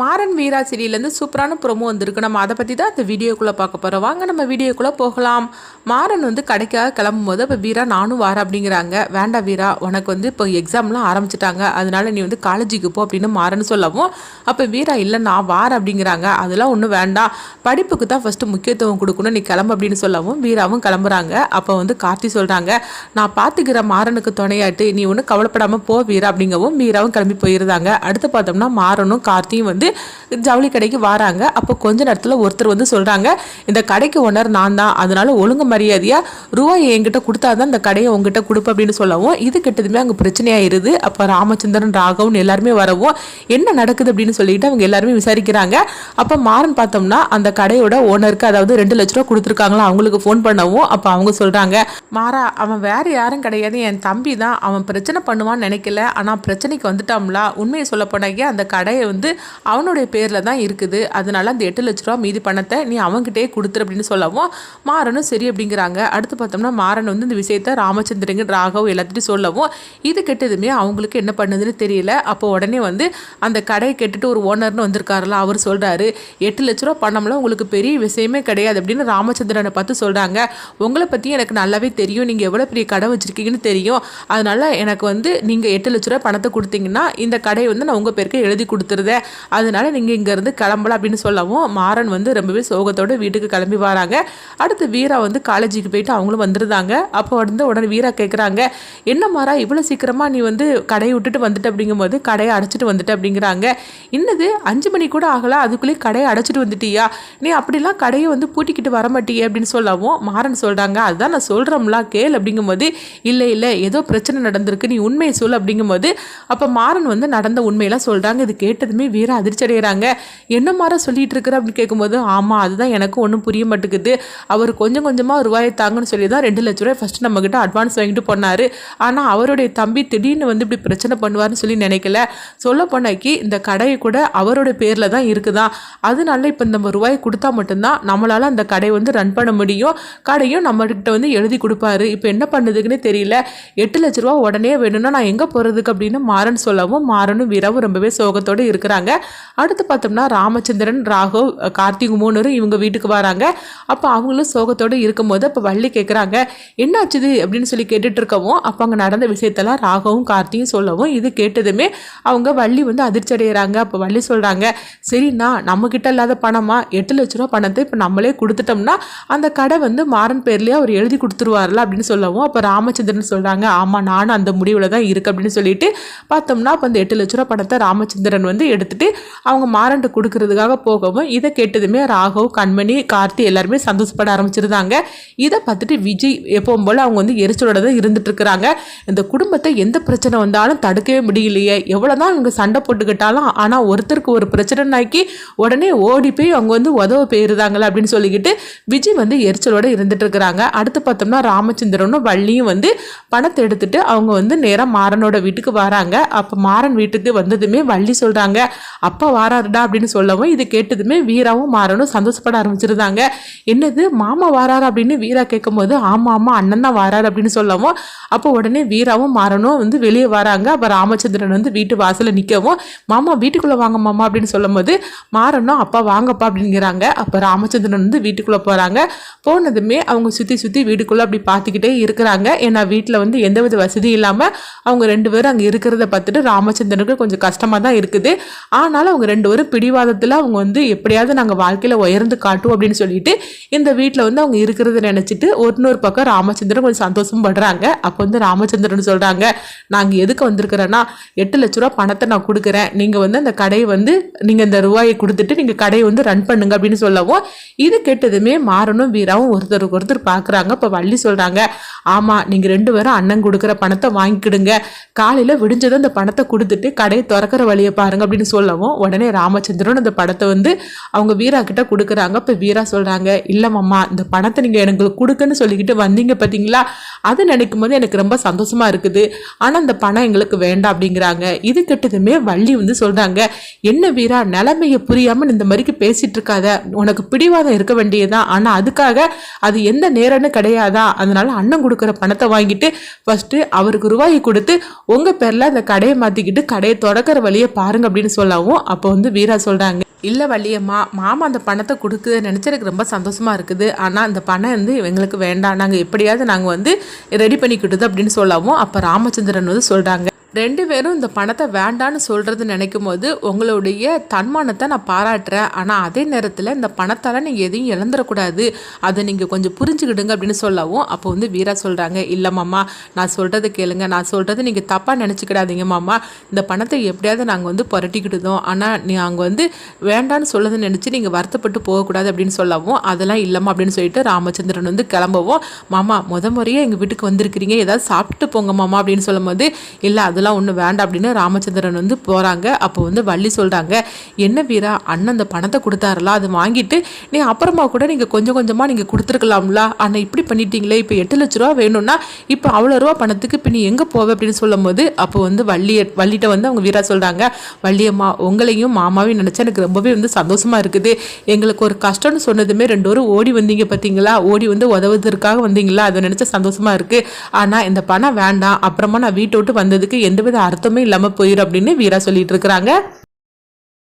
மாறன் வீரா சீரியல்லேருந்து சூப்பரான ப்ரொமோ வந்திருக்கு. நம்ம அதை பற்றி தான் அந்த வீடியோக்குள்ளே பார்க்க போகிறோம் வாங்க நம்ம வீடியோக்குள்ளே போகலாம். மாறன் வந்து கடைக்காக கிளம்பும்போது இப்போ வீரா நானும் வார அப்படிங்கிறாங்க. வேண்டாம் வீரா உனக்கு வந்து இப்போ எக்ஸாம்லாம் ஆரம்பிச்சிட்டாங்க. அதனால நீ வந்து காலேஜுக்கு போ அப்படின்னு மாறன் சொல்லவும் அப்போ வீரா இல்லை நான் வார அப்படிங்கிறாங்க. அதெல்லாம் ஒன்றும் வேண்டாம். படிப்புக்கு தான் ஃபஸ்ட்டு முக்கியத்துவம் கொடுக்கணும். நீ கிளம்பு அப்படின்னு சொல்லவும் வீராவும் கிளம்புறாங்க. அப்போ வந்து கார்த்தி சொல்கிறாங்க நான் பார்த்துக்கிற மாறனுக்கு துணையாட்டு. நீ ஒன்றும் கவலைப்படாமல் போ வீரா அப்படிங்கவும் வீராவும் கிளம்பி போயிருந்தாங்க. அடுத்து பார்த்தோம்னா மாறனும் கார்த்தியும் வந்து ஜவுளி கடைக்கு வராங்க. அப்போ கொஞ்ச நேரத்தில் ஒருத்தர் வந்து சொல்கிறாங்க இந்த கடைக்கு ஓனர் நான் தான். அதனால ஒழுங்கு மரியாதையாக ரூபாய் என்கிட்ட கொடுத்தா தான் இந்த கடையை உங்ககிட்ட கொடுப்பேன் அப்படின்னு சொல்லவும் இது கிட்டதுமே அங்கே பிரச்சனையாயிருது. அப்போ ராமச்சந்திரன் ராகவன் எல்லாருமே வரவும் என்ன நடக்குது? அப்படின்னு சொல்லிட்டு அவங்க எல்லாருமே விசாரிக்கிறாங்க. அப்போ மாறன் பார்த்தோம்னா அந்த கடையோட ஓனருக்கு அதாவது ரெண்டு லட்ச ரூபா கொடுத்துருக்காங்களா? அவங்களுக்கு ஃபோன் பண்ணவும் அப்போ அவங்க சொல்கிறாங்க மாறா அவன் வேறு யாரும் கிடையாது. என் தம்பி தான். அவன் பிரச்சனை பண்ணுவான்னு நினைக்கல. ஆனால் பிரச்சனைக்கு வந்துட்டாம்ல உண்மையை சொல்ல அந்த கடையை வந்து அவனுடைய பேரில் தான் இருக்குது. அதனால அந்த எட்டு லட்ச ரூபா மீதி பணத்தை நீ அவன்கிட்டே கொடுத்துரு அப்படின்னு சொல்லவும் மாறனும் சரி அப்படிங்கிறாங்க. அடுத்து பார்த்தோம்னா மாறன் வந்து இந்த விஷயத்த ராமச்சந்திரங்க ராகவ் எல்லாத்தையும் சொல்லவும் இது கெட்டதுமே அவங்களுக்கு என்ன பண்ணுதுன்னு தெரியல. அப்போ உடனே வந்து அந்த கடையை கெட்டுட்டு ஒரு ஓனர்னு வந்திருக்காருல அவர் சொல்கிறாரு எட்டு லட்ச ரூபா பணம்லாம் உங்களுக்கு பெரிய விஷயமே கிடையாது அப்படின்னு ராமச்சந்திரனை பார்த்து சொல்கிறாங்க உங்களை பற்றி எனக்கு நல்லாவே தெரியும். நீங்கள் எவ்வளோ பெரிய கடை வச்சுருக்கீங்கன்னு தெரியும். அதனால எனக்கு வந்து நீங்கள் எட்டு லட்ச ரூபா பணத்தை கொடுத்தீங்கன்னா இந்த கடையை வந்து நான் உங்கள் பேருக்கு எழுதி கொடுத்துருதேன். அதனால நீங்கள் இங்கேருந்து கிளம்பலாம் அப்படின்னு சொல்லவும் மாறன் வந்து ரொம்பவே சோகத்தோடு வீட்டுக்கு கிளம்பி வராங்க. அடுத்து வீரா வந்து காலேஜுக்கு போயிட்டு அவங்களும் வந்துருந்தாங்க. அப்போ வந்து உடனே வீரா கேட்குறாங்க என்ன மாறா இவ்வளோ சீக்கிரமாக நீ வந்து கடையை விட்டுட்டு வந்துட்ட? அப்படிங்கும்போது கடையை அடைச்சிட்டு வந்துட்ட அப்படிங்கிறாங்க. என்னது அஞ்சு மணி கூட ஆகல அதுக்குள்ளேயே கடையை அடைச்சிட்டு வந்துட்டியா? நீ அப்படிலாம் கடையை வந்து பூட்டிக்கிட்டு வர மாட்டியே? அப்படின்னு சொல்லவும் மாறன் சொல்கிறாங்க அதுதான் நான் சொல்கிறோம்ல கேள் அப்படிங்கும்போது இல்லை இல்லை ஏதோ பிரச்சனை நடந்திருக்கு நீ உண்மையை சொல் அப்படிங்கும்போது அப்போ மாறன் வந்து நடந்த உண்மையெல்லாம் சொல்கிறாங்க இது கேட்டதுமே வீர அதிர்ச்சி அடைகிறாங்க என்ன மாற சொல்லிட்டு இருக்கிற? அப்படின்னு கேட்கும்போது ஆமாம் அதுதான் எனக்கும் ஒன்றும் புரிய மாட்டேங்குது. அவர் கொஞ்சம் கொஞ்சமாக ரூபாயை தாங்கன்னு சொல்லி தான் ரெண்டு லட்ச ரூபாய் ஃபஸ்ட்டு நம்மக்கிட்ட அட்வான்ஸ் வாங்கிட்டு போனார். ஆனால் அவருடைய தம்பி திடீர்னு வந்து இப்படி பிரச்சனை பண்ணுவார்னு சொல்லி நினைக்கல. சொல்ல போனாக்கி இந்த கடையை கூட அவரோட பேரில் தான் இருக்குதான் அதனால இப்போ நம்ம ரூபாய் கொடுத்தா மட்டும்தான் நம்மளால் அந்த கடையை வந்து ரன் பண்ண முடியும். கடையும் நம்மகிட்ட வந்து எழுதி கொடுப்பாரு. இப்போ என்ன பண்ணுதுக்குன்னு தெரியல. எட்டு லட்ச ரூபா உடனே வேணும்னா நான் எங்கே போகிறதுக்கு அப்படின்னு மாறன் சொல்லவும் மாறனும் வீரவும் ரொம்பவே சோகத்தோடு இருக்கிறாங்க. அடுத்து பார்த்தோம்னா ராமச்சந்திரன் ராகவ் கார்த்திக் மூணரும் இவங்க வீட்டுக்கு வராங்க. அப்போ அவங்களும் சோகத்தோடு இருக்கும்போது அப்போ வள்ளி கேட்குறாங்க என்னாச்சுது? அப்படின்னு சொல்லி கேட்டுட்டு இருக்கவும் அப்போ அங்கே நடந்த விஷயத்தெல்லாம் ராகவும் கார்த்தியும் சொல்லவும் இது கேட்டதுமே அவங்க வள்ளி வந்து அதிர்ச்சி அடைகிறாங்க அப்போ வள்ளி சொல்கிறாங்க சரிண்ணா நம்மக்கிட்ட இல்லாத பணமா? எட்டு லட்ச ரூபா பணத்தை இப்போ நம்மளே கொடுத்துட்டோம்னா அந்த கடை வந்து மாறன் பேர்லேயே அவர் எழுதி கொடுத்துருவார்ல? அப்படின்னு சொல்லவும் அப்போ ராமச்சந்திரன் சொல்கிறாங்க ஆமாம் நானும் அந்த முடிவில் தான் இருக்கு. அப்படின்னு சொல்லிட்டு பார்த்தோம்னா அப்போ அந்த எட்டு லட்ச ரூபா பணத்தை ராமச்சந்திரன் வந்து எடுத்துட்டு அவங்க மாறன்ட்டு கொடுக்கறதுக்காக போகவும் இதை கேட்டதுமே ராகவ் கண்மணி கார்த்தி எல்லாருமே சந்தோஷப்பட ஆரம்பிச்சிருந்தாங்க. இதை பார்த்துட்டு விஜய் எப்பவும் போல் அவங்க வந்து எரிச்சலோட தான் இருந்துட்டு இருக்கிறாங்க இந்த குடும்பத்தை எந்த பிரச்சனை வந்தாலும் தடுக்கவே முடியலையே. எவ்வளோதான் இவங்க சண்டை போட்டுக்கிட்டாலும் ஆனால் ஒருத்தருக்கு ஒரு பிரச்சனைனாக்கி உடனே ஓடி போய் அவங்க வந்து உதவ போயிருந்தாங்களே அப்படின்னு சொல்லிக்கிட்டு விஜய் வந்து எரிச்சலோட இருந்துட்டு இருக்கிறாங்க அடுத்து பார்த்தோம்னா ராமச்சந்திரனும் வள்ளியும் வந்து பணத்தை எடுத்துட்டு அவங்க வந்து நேராக மாறனோட வீட்டுக்கு வராங்க. அப்போ மாறன் வீட்டுக்கு வந்ததுமே வள்ளி சொல்கிறாங்க அப்போ அப்பா வாராருடா அப்படின்னு சொல்லவும் இது கேட்டதுமே வீராவும் மாறனும் சந்தோஷப்பட ஆரம்பிச்சிருந்தாங்க. என்னது மாமா வாராரு அப்படின்னு வீரா கேட்கும்போது ஆமாம் ஆமாம் அண்ணன் தான் வாராரு அப்படின்னு சொல்லவும் அப்போ உடனே வீராவும் மாறனும் வந்து வெளியே வராங்க. அப்போ ராமச்சந்திரன் வந்து வீட்டு வாசலில் நிற்கவும் மாமா வீட்டுக்குள்ளே வாங்க மாமா அப்படின்னு சொல்லும்போது மாறனும் அப்பா வாங்கப்பா அப்படிங்கிறாங்க. அப்போ ராமச்சந்திரன் வந்து வீட்டுக்குள்ளே போகிறாங்க போனதுமே அவங்க சுற்றி சுற்றி வீட்டுக்குள்ளே அப்படி பார்த்துக்கிட்டே இருக்கிறாங்க. ஏன்னா வீட்டில் வந்து எந்தவித வசதியும் இல்லாமல் அவங்க ரெண்டு பேரும் அங்கே இருக்கிறத பார்த்துட்டு ராமச்சந்திரனுக்கு கொஞ்சம் கஷ்டமாக தான் இருக்குது. ஆனாலும் அவங்க ரெண்டு பேரும் பிடிவாதத்தில் அவங்க வந்து எப்படியாவது நாங்கள் வாழ்க்கையில் உயர்ந்து காட்டுவோம் அப்படின்னு சொல்லிட்டு இந்த வீட்டில் வந்து அவங்க இருக்கிறத நினச்சிட்டு ஒன்னொரு பக்கம் ராமச்சந்திரன் கொஞ்சம் சந்தோஷம் படுறாங்க. அப்போ வந்து ராமச்சந்திரன் சொல்கிறாங்க நாங்கள் எதுக்கு வந்திருக்கிறேன்னா எட்டு லட்ச ரூபா பணத்தை நான் கொடுக்குறேன். நீங்கள் வந்து அந்த கடையை வந்து நீங்கள் இந்த ரூபாயை கொடுத்துட்டு நீங்கள் கடையை வந்து ரன் பண்ணுங்க அப்படின்னு சொல்லவும் இது கெட்டதுமே மாறனும் வீராவும் ஒருத்தருக்கு ஒருத்தர் பார்க்குறாங்க இப்போ வள்ளி சொல்கிறாங்க ஆமாம் நீங்கள் ரெண்டு பேரும் அண்ணன் கொடுக்குற பணத்தை வாங்கிக்கிடுங்க. காலையில் விடிஞ்சதும் அந்த பணத்தை கொடுத்துட்டு கடையை திறக்கிற வழியை பாருங்க அப்படின்னு சொல்லவும் உடனே ராமச்சந்திரன் அந்த படத்தை வந்து அவங்க வீரா கிட்ட கொடுக்குறாங்க. இப்போ வீரா சொல்கிறாங்க இல்லை மாமா இந்த பணத்தை நீங்கள் எனக்கு கொடுக்குன்னு சொல்லிக்கிட்டு வந்தீங்க பார்த்தீங்களா அது நினைக்கும் போது எனக்கு ரொம்ப சந்தோஷமா இருக்குது. ஆனால் அந்த பணம் எங்களுக்கு வேண்டாம் அப்படிங்கிறாங்க. இது கெட்டதுமே வள்ளி வந்து சொல்கிறாங்க என்ன வீரா நிலைமையை புரியாமல் இந்த மாதிரிக்கு பேசிகிட்டு இருக்காத உனக்கு பிடிவாதம் இருக்க வேண்டியதுதான். ஆனால் அதுக்காக அது எந்த நேரம்னு கிடையாதா? அதனால அண்ணன் கொடுக்குற பணத்தை வாங்கிட்டு ஃபஸ்ட்டு அவருக்கு ரூபாயை கொடுத்து உங்கள் பேரில் அந்த கடையை மாற்றிக்கிட்டு கடையை தொடக்கிற வழியை பாருங்க அப்படின்னு சொல்லவும் அப்போ வந்து வீரா சொல்கிறாங்க இல்லை வள்ளியம்மா மாமா அந்த பணத்தை கொடுக்குது நினச்சதுக்கு ரொம்ப சந்தோஷமா இருக்குது. ஆனால் அந்த பணம் வந்து எங்களுக்கு வேண்டாம். நாங்கள் எப்படியாவது நாங்கள் வந்து ரெடி பண்ணிக்கிட்டுது அப்படின்னு சொல்லவும் அப்போ ராமச்சந்திரன் வந்து சொல்கிறாங்க ரெண்டு பேரும் இந்த பணத்தை வேண்டான்னு சொல்கிறது நினைக்கும் போது உங்களுடைய தன்மானத்தை நான் பாராட்டுறேன். ஆனால் அதே நேரத்தில் இந்த பணத்தால் நீங்கள் எதையும் இழந்துடக்கூடாது. அதை நீங்கள் கொஞ்சம் புரிஞ்சுக்கிடுங்க அப்படின்னு சொல்லவும் அப்போ வந்து வீரா சொல்கிறாங்க இல்லை மாமா நான் சொல்கிறத கேளுங்க. நான் சொல்கிறது நீங்கள் தப்பாக நினச்சிக்கிடாதீங்க மாமா. இந்த பணத்தை எப்படியாவது நாங்கள் வந்து புரட்டிக்கிட்டுதோம் ஆனால் நீ அங்கே வந்து வேண்டான்னு சொல்லதை நினச்சி நீங்கள் வருத்தப்பட்டு போகக்கூடாது அப்படின்னு சொல்லவும் அதெல்லாம் இல்லைம்மா அப்படின்னு சொல்லிட்டு ராமச்சந்திரன் வந்து கிளம்பவும் மாமா முத முறையே எங்கள் வீட்டுக்கு வந்திருக்கிறீங்க. ஏதாவது சாப்பிட்டு போங்க மாமா அப்படின்னு சொல்லும்போது இல்லை அதெல்லாம் ஒன்றும் வேண்டாம் அப்படின்னு ராமச்சந்திரன் வந்து போகிறாங்க அப்போ வந்து வள்ளி சொல்கிறாங்க என்ன வீரா அண்ணன் அந்த பணத்தை கொடுத்தாருல அதை வாங்கிட்டு நீ அப்புறமா கூட நீங்கள் கொஞ்சம் கொஞ்சமாக நீங்கள் கொடுத்துருக்கலாம்ல ஆனால் இப்படி பண்ணிட்டீங்களே இப்போ எட்டு லட்ச ரூபா வேணும்னா இப்போ அவ்வளோ ரூபா பணத்துக்கு இப்போ நீ எங்கே போவே? அப்படின்னு சொல்லும்போது அப்போ வந்து வள்ளிய வள்ளிட்ட வந்து அவங்க வீரா சொல்கிறாங்க வள்ளியம்மா உங்களையும் மாமாவையும் நினச்சா எனக்கு ரொம்பவே வந்து சந்தோஷமாக இருக்குது. எங்களுக்கு ஒரு கஷ்டம்னு சொன்னதுமே ரெண்டு பேரும் ஓடி வந்தீங்க பார்த்தீங்களா ஓடி வந்து உதவுவதற்காக வந்தீங்களா? அதை நினச்சா சந்தோஷமாக இருக்குது ஆனால் இந்த பணம் வேண்டாம். அப்புறமா நான் வீட்டை விட்டு வந்ததுக்கு எந்தவித அர்த்தமே இல்லாமல் போயிடும் அப்படின்னு வீரா சொல்லிட்டு இருக்கிறாங்க.